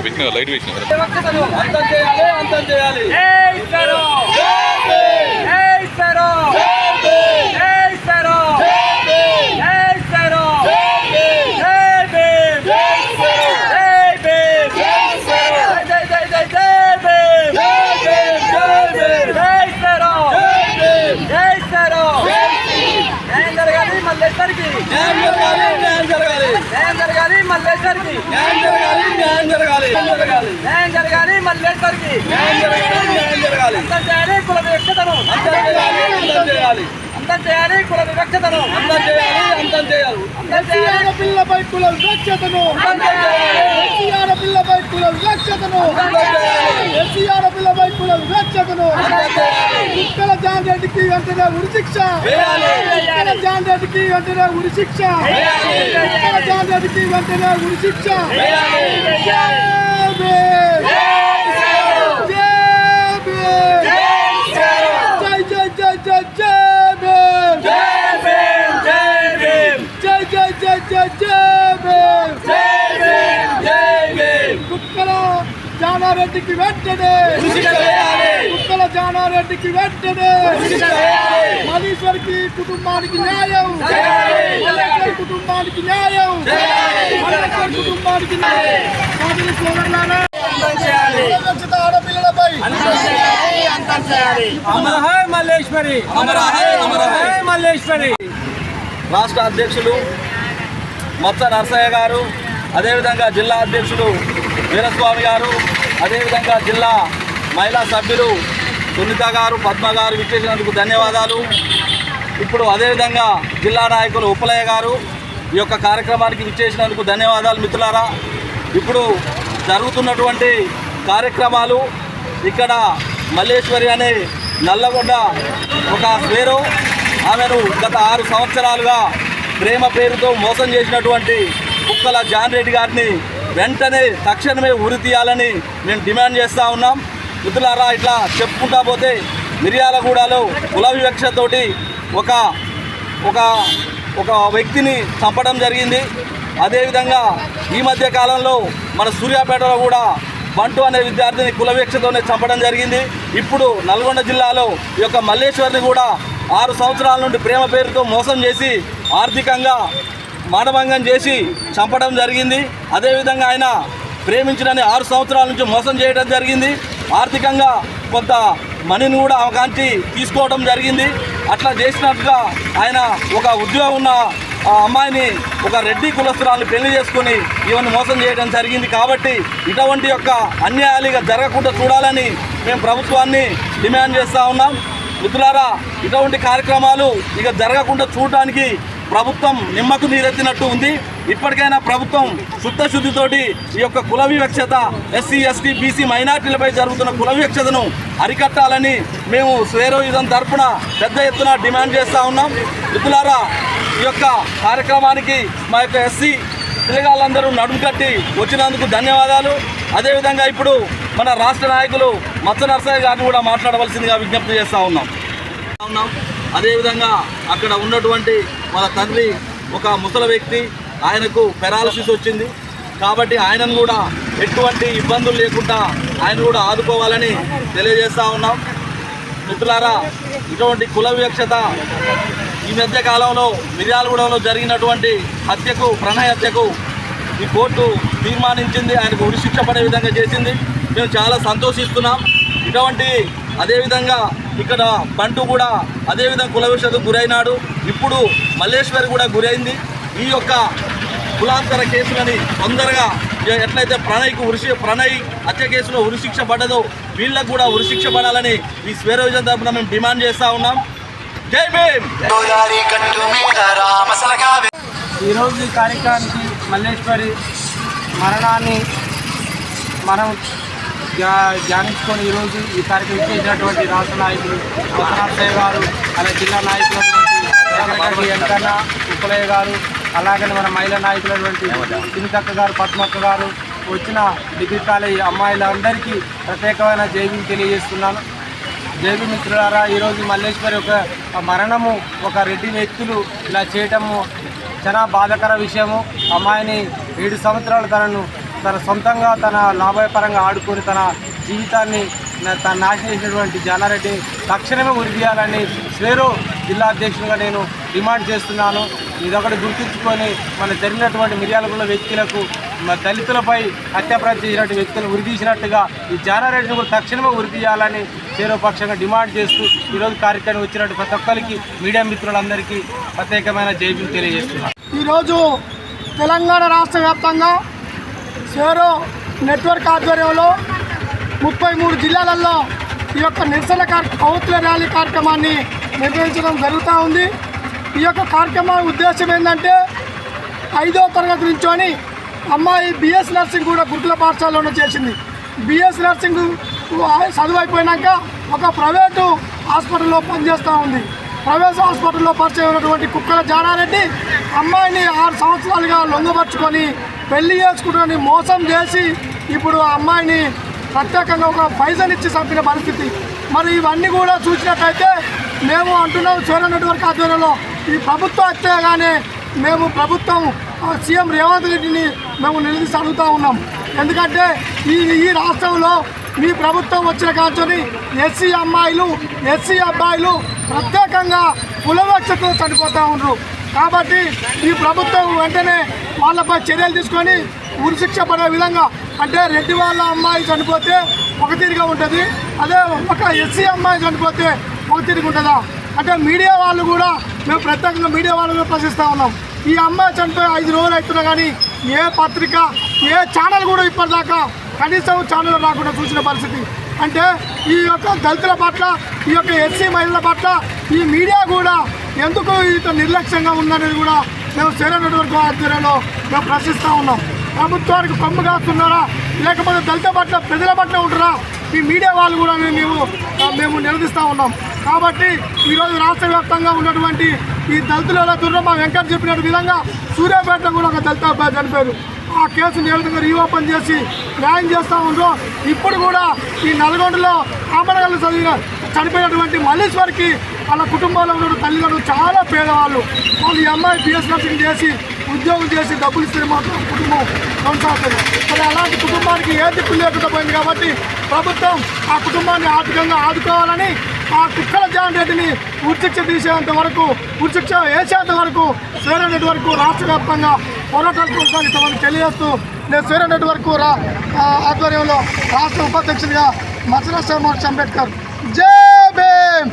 పెట్టిన లైట్ వేసిన మళ్ళీ జరగాలి మళ్ళీ జరగాలి మళ్ళీ జరగాలి న్యాయం జరగాలి. న్యాయం జరగాలి. జరగాలి న్యాయం జరగాలి న్యాయం జరగాలి. అంతం చేయాలి కుల వివక్షతను. అంతం చేయాలి అంతం చేయాలి అంతం చేయాలి. కుల వివక్షతను. అంతం చేయాలి అంతం చేయాలి. అంతం చేయాలి. పిల్లపై కుల వివక్షతను. అంతం చేయాలి. ఎస్సీ ఆడపిల్లపై కుల వివక్షతను. ఎస్సీ ఆడపిల్లపై కుల వివక్షతను. కుక్కల జాన్ రెడ్డికి వెంటనే ఉరి శిక్ష. కుక్కల జాన్ రెడ్డికి వెంటనే ఉరి శిక్ష. కుక్కల జాన్ రెడ్డికి వెంటనే ఉరి శిక్ష జై భీమ్! జై భీమ్! జై జై జై జై జై భీమ్! జై జై జై జై జై భీమ్! కుక్కల జానారెడ్డికి వెంటనే! కుక్కల జానారెడ్డికి వెంటనే! మలీశ్వరికి కుటుంబానికి న్యాయం! కుటుంబానికి న్యాయం! కుటుంబానికి న్యాయం! ఆడపిల్లలపై! అమర హై మల్లేశ్వరి! అమర హై, అమర హై. మల్లేశ్వరి! రాష్ట్ర అధ్యక్షులు మత్స నరసయ్య గారు అదేవిధంగా జిల్లా అధ్యక్షులు వీరస్వామి గారు అదేవిధంగా జిల్లా మహిళా సభ్యులు సునీత గారు పద్మ గారు విచ్చేసినందుకు ధన్యవాదాలు. ఇప్పుడు అదేవిధంగా జిల్లా నాయకులు ఉపలయ గారు ఈ యొక్క కార్యక్రమానికి విచ్చేసినందుకు ధన్యవాదాలు మిత్రులారా. ఇప్పుడు జరుగుతున్నటువంటి కార్యక్రమాలు ఇక్కడ మల్లేశ్వరి అనే నల్లగొండ ఒక పేరు. ఆమెను గత ఆరు సంవత్సరాలుగా ప్రేమ పేరుతో మోసం చేసినటువంటి కుక్కల జాన్ రెడ్డి గారిని వెంటనే తక్షణమే ఉరి తీయాలని మేము డిమాండ్ చేస్తూ ఉన్నాం. మిత్రులారా ఇట్లా చెప్పుకుంటా పోతే మిర్యాలగూడలో కుల వివక్షతోటి ఒక ఒక ఒక వ్యక్తిని చంపడం జరిగింది. అదేవిధంగా ఈ మధ్య కాలంలో మన సూర్యాపేటలో కూడా బంటు అనే విద్యార్థిని కులవీక్షతోనే చంపడం జరిగింది. ఇప్పుడు నల్గొండ జిల్లాలో ఈ యొక్క మల్లేశ్వరిని కూడా ఆరు సంవత్సరాల నుండి ప్రేమ పేరుతో మోసం చేసి ఆర్థికంగా మానభంగం చేసి చంపడం జరిగింది. అదేవిధంగా ఆయన ప్రేమించినని ఆరు సంవత్సరాల నుంచి మోసం చేయడం జరిగింది. ఆర్థికంగా కొంత మనీని కూడా అవకాంచి తీసుకోవడం జరిగింది. అట్లా చేసినట్టుగా ఆయన ఒక ఉద్యోగం ఉన్న ఆ అమ్మాయిని ఒక రెడ్డి కులస్తురాలను పెళ్ళి చేసుకొని ఈవెన్ మోసం చేయడం జరిగింది. కాబట్టి ఇటువంటి యొక్క అన్యాయాలు ఇక జరగకుండా చూడాలని మేము ప్రభుత్వాన్ని డిమాండ్ చేస్తూ ఉన్నాం. మిత్రులారా ఇటువంటి కార్యక్రమాలు ఇక జరగకుండా చూడటానికి ప్రభుత్వం నిమ్మకు నీరెత్తినట్టు ఉంది. ఇప్పటికైనా ప్రభుత్వం శుద్ధశుద్ధితోటి ఈ యొక్క కుల వివక్షత ఎస్సీ ఎస్టీ బీసీ మైనార్టీలపై జరుగుతున్న కుల వివక్షతను అరికట్టాలని మేము స్వేరోయుధం తరపున పెద్ద ఎత్తున డిమాండ్ చేస్తూ ఉన్నాం. మిత్రులారా ఈ యొక్క కార్యక్రమానికి మా యొక్క ఎస్సీ పిల్లగాళ్ళందరూ నడుము కట్టి వచ్చినందుకు ధన్యవాదాలు. అదేవిధంగా ఇప్పుడు మన రాష్ట్ర నాయకులు మత్స నరసయ్య గారిని కూడా మాట్లాడవలసిందిగా విజ్ఞప్తి చేస్తూ ఉన్నాం ఉన్నాం. అదేవిధంగా అక్కడ ఉన్నటువంటి వాళ్ళ తండ్రి ఒక ముసల వ్యక్తి ఆయనకు పెరాలసిస్ వచ్చింది. కాబట్టి ఆయనను కూడా ఎటువంటి ఇబ్బందులు లేకుండా ఆయన కూడా ఆదుకోవాలని తెలియజేస్తూ ఉన్నాం. మిత్రులారా ఇటువంటి కుల వివక్షత ఈ మధ్య కాలంలో మిర్యాలగూడలో జరిగినటువంటి హత్యకు ప్రణయ హత్యకు ఈ కోర్టు తీర్మానించింది. ఆయనకు ఉరిశిక్ష పడే విధంగా చేసింది. మేము చాలా సంతోషిస్తున్నాం. ఇటువంటి అదేవిధంగా ఇక్కడ బంటు కూడా అదేవిధంగా కుల వివక్షతకు గురైనాడు. ఇప్పుడు మల్లేశ్వరి కూడా గురైంది. ఈ యొక్క కులాంతర కేసులని తొందరగా ఎట్లయితే ప్రణయ్కు ఉరిశి ప్రణయ్ హత్య కేసులో ఉరిశిక్ష పడ్డదో వీళ్ళకు కూడా ఉరిశిక్ష పడాలని ఈ స్వేరోజన్ తరపున మేము డిమాండ్ చేస్తూ ఉన్నాం. జై భీమ్! ఈరోజు ఈ కార్యక్రమానికి మల్లేశ్వరి మరణాన్ని మనం ధ్యానించుకొని ఈరోజు ఈ కార్యక్రమం చేసినటువంటి రాష్ట్ర నాయకులు వసనాథయ్య గారు అలాగే జిల్లా నాయకులు వెంకన్న ఉప్పలయ్య గారు అలాగనే మన మహిళా నాయకులటువంటి సునీతక్క గారు పద్మక్క గారు వచ్చిన డిగ్రీ కాలేజీ అమ్మాయిలందరికీ ప్రత్యేకమైన జైబీని తెలియజేస్తున్నాను. జైబీ మిత్రులారా ఈరోజు మల్లేశ్వరి ఒక మరణము ఒక రెడ్డి వ్యక్తులు ఇలా చేయటము చాలా బాధాకర విషయము. అమ్మాయిని ఏడు సంవత్సరాలు తనను తన సొంతంగా తన లాభపరంగా ఆడుకొని తన జీవితాన్ని తన తను నాశనం చేసినటువంటి జానారెడ్డి తక్షణమే ఉరి తీయాలని స్వేరో జిల్లా అధ్యక్షుడిగా నేను డిమాండ్ చేస్తున్నాను. ఇదొకటి గుర్తుంచుకొని మన జరిగినటువంటి మిర్యాలగూడ వ్యక్తులకు మన దళితులపై హత్య ప్రయత్నం చేసినటువంటి వ్యక్తులను ఉరి తీసినట్టుగా ఈ జానారెడ్డిని కూడా తక్షణమే ఉరి తీయాలని పక్షంగా డిమాండ్ చేస్తూ ఈరోజు కార్యక్రమం వచ్చినట్టు ప్రతి ఒక్కరికి మీడియా మిత్రులందరికీ ప్రత్యేకమైన జైబులు తెలియజేస్తున్నాను. ఈరోజు తెలంగాణ రాష్ట్ర వ్యాప్తంగా సేరో నెట్వర్క్ ఆధ్వర్యంలో ముప్పై మూడు జిల్లాలలో ఈ యొక్క నిరసన కార్య ర్యాలీ కార్యక్రమాన్ని నిర్వహించడం జరుగుతూ ఉంది. ఈ యొక్క కార్యక్రమం ఉద్దేశం ఏంటంటే ఐదో తరగతి నుంచోని అమ్మాయి బిఎస్ నర్సింగ్ కూడా గురుకుల పాఠశాలలో చేసింది. బిఎస్ నర్సింగ్ చదువు అయిపోయినాక ఒక ప్రైవేటు హాస్పిటల్లో పనిచేస్తూ ఉంది. ప్రైవేట్ హాస్పిటల్లో పరిచయం ఉన్నటువంటి కుక్కల జానారెడ్డి అమ్మాయిని ఆరు సంవత్సరాలుగా లొంగపరుచుకొని పెళ్ళి చేసుకుంటుని మోసం చేసి ఇప్పుడు ఆ అమ్మాయిని ప్రత్యేకంగా ఒక పైసలు ఇచ్చి చంపిన పరిస్థితి. మరి ఇవన్నీ కూడా చూసినట్టయితే మేము అంటున్నాం చోర నెట్వర్క్ ఆధ్వర్యంలో ఈ ప్రభుత్వం వచ్చేగానే మేము ప్రభుత్వం సీఎం రేవంత్ రెడ్డిని మేము నిలదీసి అడుగుతూ ఉన్నాం. ఎందుకంటే ఈ ఈ రాష్ట్రంలో మీ ప్రభుత్వం వచ్చిన కాంచొని ఎస్సీ అమ్మాయిలు ఎస్సీ అబ్బాయిలు ప్రత్యేకంగా కులవక్షతో చనిపోతూ ఉన్నారు కాబట్టి ఈ ప్రభుత్వం వెంటనే వాళ్ళపై చర్యలు తీసుకొని ఉరిశిక్ష పడే విధంగా అంటే రెడ్డి వాళ్ళ అమ్మాయి చనిపోతే ఒక తీరుగా ఉంటుంది అదే ఒక ఎస్సీ అమ్మాయి చనిపోతే ఒక తీరుగా ఉంటుందా? అంటే మీడియా వాళ్ళు కూడా మేము ప్రత్యేకంగా మీడియా వాళ్ళు కూడా ప్రశ్నిస్తూ ఉన్నాం. ఈ అమ్మాయి చనిపోయి ఐదు రోజులు అవుతున్నా కానీ ఏ పత్రిక ఏ ఛానల్ కూడా ఇప్పటిదాకా కనీసం ఛానల్ రాకుండా చూసిన పరిస్థితి. అంటే ఈ యొక్క దళితుల పట్ల ఈ యొక్క ఎస్సీ మహిళల పట్ల ఈ మీడియా కూడా ఎందుకు ఇంత నిర్లక్ష్యంగా ఉందనేది కూడా మేము సేర నెట్వర్క్ ఆధ్వర్యంలో మేము ప్రశ్నిస్తూ ఉన్నాం. ప్రభుత్వానికి కొమ్ము కాస్తున్నారా? లేకపోతే దళిత పట్ల ప్రజల పట్ల ఉంటారా ఈ మీడియా వాళ్ళు కూడా మేము మేము నిలదీస్తూ ఉన్నాం. కాబట్టి ఈరోజు రాష్ట్ర వ్యాప్తంగా ఉన్నటువంటి ఈ దళితుల దుర్రమ్మ వెంకట చెప్పినట్టు విధంగా సూర్యాపేట కూడా ఒక దళిత అబ్బాయి చనిపోయారు. ఆ కేసుని ఏ విధంగా రీఓపెన్ చేసి న్యాయం చేస్తూ ఉందో ఇప్పుడు కూడా ఈ నల్గొండలో ఆమడగల్లు చదివిన చనిపోయినటువంటి మల్లీశ్వరికి వాళ్ళ కుటుంబాల్లో ఉన్న తల్లిదండ్రులు చాలా పేదవాళ్ళు. వాళ్ళు ఈ అమ్మాయి బిఎస్ నర్సింగ్ చేసి ఉద్యోగం చేసి డబ్బులు ఇస్తే మాత్రం కుటుంబం కొనసాగుతుంది. మరి అలాంటి కుటుంబానికి ఏ దిక్కు లేకుండా పోయింది కాబట్టి ప్రభుత్వం ఆ కుటుంబాన్ని ఆర్థికంగా ఆదుకోవాలని ఆ కుక్కల జాన్ రెడ్డిని ఉచిక్ష తీసేంత వరకు ఉచిక్ష వేసేంత వరకు శ్వేర నెట్వర్క్ రాష్ట్ర వ్యాప్తంగా పోరాటాలు కొనసాగిస్తామని తెలియజేస్తూ నేను శ్వేర నెట్వర్క్ రా ఆధ్వర్యంలో రాష్ట్ర ఉపాధ్యక్షుడిగా మసరా శ్రీనివాస్ అంబేద్కర్. జై భీమ్!